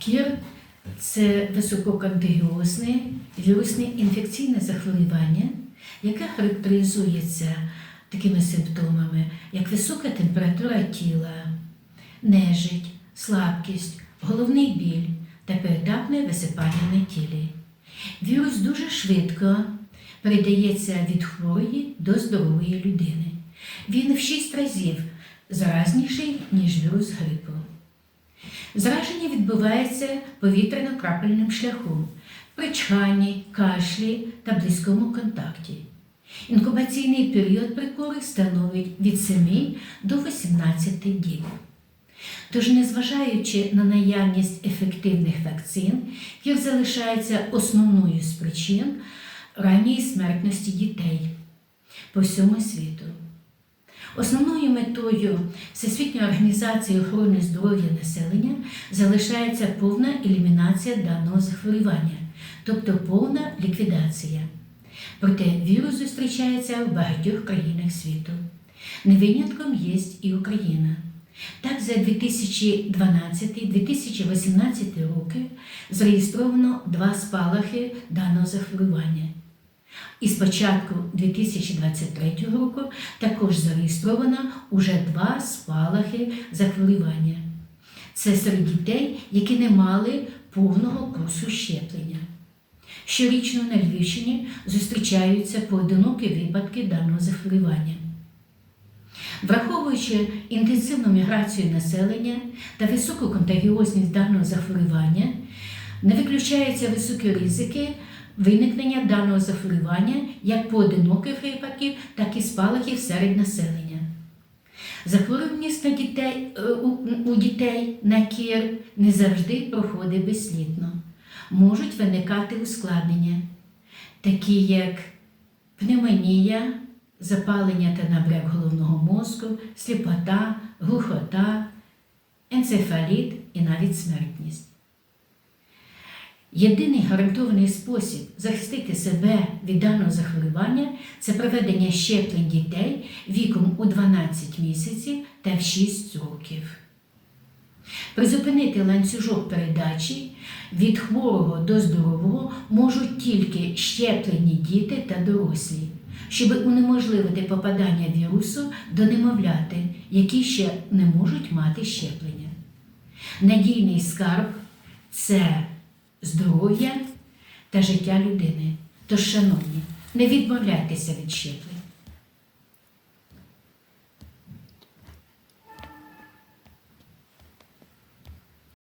Кір це висококонтагіозне вірусне інфекційне захворювання, яке характеризується такими симптомами, як висока температура тіла, нежить, слабкість, головний біль та передатне висипання на тілі. Вірус дуже швидко передається від хворої до здорової людини. Він в 6 разів заразніший, ніж вірус грипу. Зараження відбувається повітряно-крапельним шляхом при чханні, кашлі та близькому контакті. Інкубаційний період при корі становить від 7 до 18 діб. Тож, незважаючи на наявність ефективних вакцин, кір залишається основною з причин ранньої смертності дітей по всьому світу. Основною метою Всесвітньої організації охорони здоров'я населення залишається повна елімінація даного захворювання, тобто повна ліквідація. Проте вірус зустрічається в багатьох країнах світу. Не винятком є і Україна. Так, за 2012-2018 роки зареєстровано два спалахи даного захворювання. І з початку 2023 року також зареєстровано уже два спалахи захворювання. Це серед дітей, які не мали повного курсу щеплення. Щорічно на Львівщині зустрічаються поодинокі випадки даного захворювання. Враховуючи інтенсивну міграцію населення та високу контагіозність даного захворювання, не виключаються високі ризики виникнення даного захворювання як поодиноких випадків, так і спалахів серед населення. Захворюваність на дітей, е, у, дітей на кір не завжди проходить безслідно. Можуть виникати ускладнення, такі як пневмонія, запалення та набряк головного мозку, сліпота, глухота, енцефаліт і навіть смертність. Єдиний гарантований спосіб захистити себе від даного захворювання це проведення щеплень дітей віком у 12 місяців та в 6 років. Призупинити ланцюжок передачі від хворого до здорового можуть тільки щеплені діти та дорослі, щоб унеможливити попадання вірусу до немовляти, які ще не можуть мати щеплення. Надійний скарб це здоров'я та життя людини. Тож, шановні, не відмовляйтеся від щеплень.